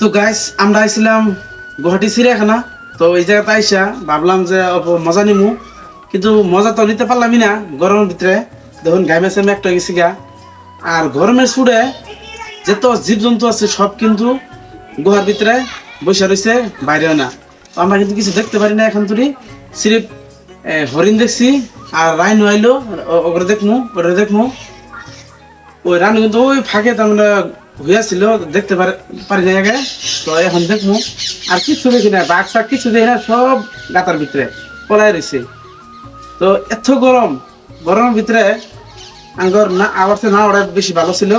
তো গাইস আমরা আইছিলাম গুয়াহাটি চিড়িয়াখানা। তো এই জায়গাতে আইসা ভাবলাম যে মজা নিমু। কিন্তু মজা তো নিতে পারলামই না গরমের ভিতরে। দেখুন, ঘামে সেমে একটা গেছি গা। আর গরমের সুড়ে যত জীবজন্তু আছে সব কিন্তু গুহার ভিতরে বসে রয়েছে, বাইরেও না। তো আমরা কিন্তু কিছু দেখতে পারি না এখন তুই সিরিপ হরিণ দেখছি, আর রাইন আইলো। ওগুলো দেখমু ওটা দেখমু। ওই রানী কিন্তু ওই ফাঁকে তার মানে হইয়াছিল দেখতে পারে না তো এখন দেখমু আর কিছু দেখি না বাঘ শাক কিছু দেখি না সব গাতার ভিতরে পলাই রয়েছে তো এত গরম, গরমের ভিতরে আঙ্গর না আবার না ওরা বেশি ভালো ছিল।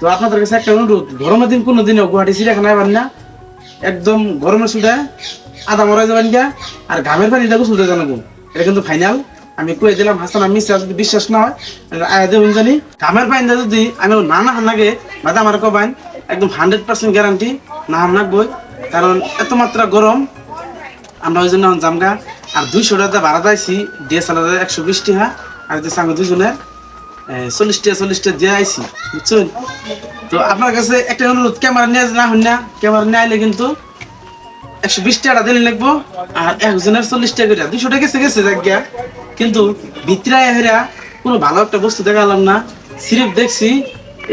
তো আপনাদের কাছে একটা অনুরোধ, গরমের দিন কোনো দিনও গুয়াহাটি চিড়িয়াখানা যাবেন না। একদম গরমের সুদে আদা মরা যাবেন গিয়া, আর ঘামের পানিটা গোসলতে জানাব। এটা কিন্তু ফাইনাল। আমি কয়ে দিলাম, হাসান, আমি বিশ্বাস না হয় আয়া দেবেন জানি। ঘামের পানিটা যদি আমি না না হান্নাগে বাদা আমার কবাইন একদম হান্ড্রেড পার্সেন্ট গ্যারান্টি না হান্নাকবই কারণ এত মাত্রা গরম, আমরা ওই জন্য জামগা, আর দুইশো টাকা ভাড়া পাইছি ডিএসএলআর একশো বিশ টাকা, আর যে সঙ্গে দুজনের চল্লিশ টাকা চল্লিশ টাকা দিয়ে আইছি, বুঝছেন? তো আপনার কাছে একটা অনুরোধ, ক্যামেরা নিয়ে না, হন ক্যামেরা নিয়ে আইলে কিন্তু একশো বিশ টাকা দিলে লাগবো, আর একজনের চল্লিশ টাকা করে দুশো টাকা গেছে গেছে জায়গা কিন্তু ভিতরে হেরা কোনো ভালো একটা বস্তু দেখালাম না, সিরিপ দেখছি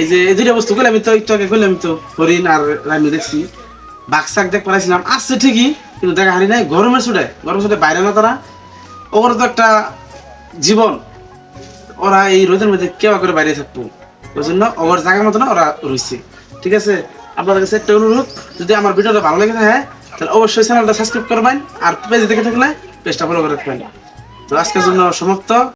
এই যে এই দুইটা বস্তু করলে আমি তো একটু আগে করলে আমি তো, হরিণ আর রামি দেখছি। বাক্সাক দেখ পালাইছিলাম আসছে ঠিকই, কিন্তু দেখা হারি নাই, গরমের ছুটে গরমের ছুটে বাইরে না তারা। ওর তো একটা জীবন, ওরা এই রোদের মধ্যে কেবা করে বাইরে থাকব। ওই জন্য ওর জায়গার মতো না, ওরা রয়েছে ঠিক আছে? আপনাদের কাছে একটা অনুরোধ, যদি আমার ভিডিওটা ভালো লেগে থাকে, তাহলে অবশ্যই চ্যানেলটা সাবস্ক্রাইব করবেন, আর পেজ দেখে থাকলে পেজটা ফলো করে রাখবেন। তো আজকের জন্য সমাপ্ত।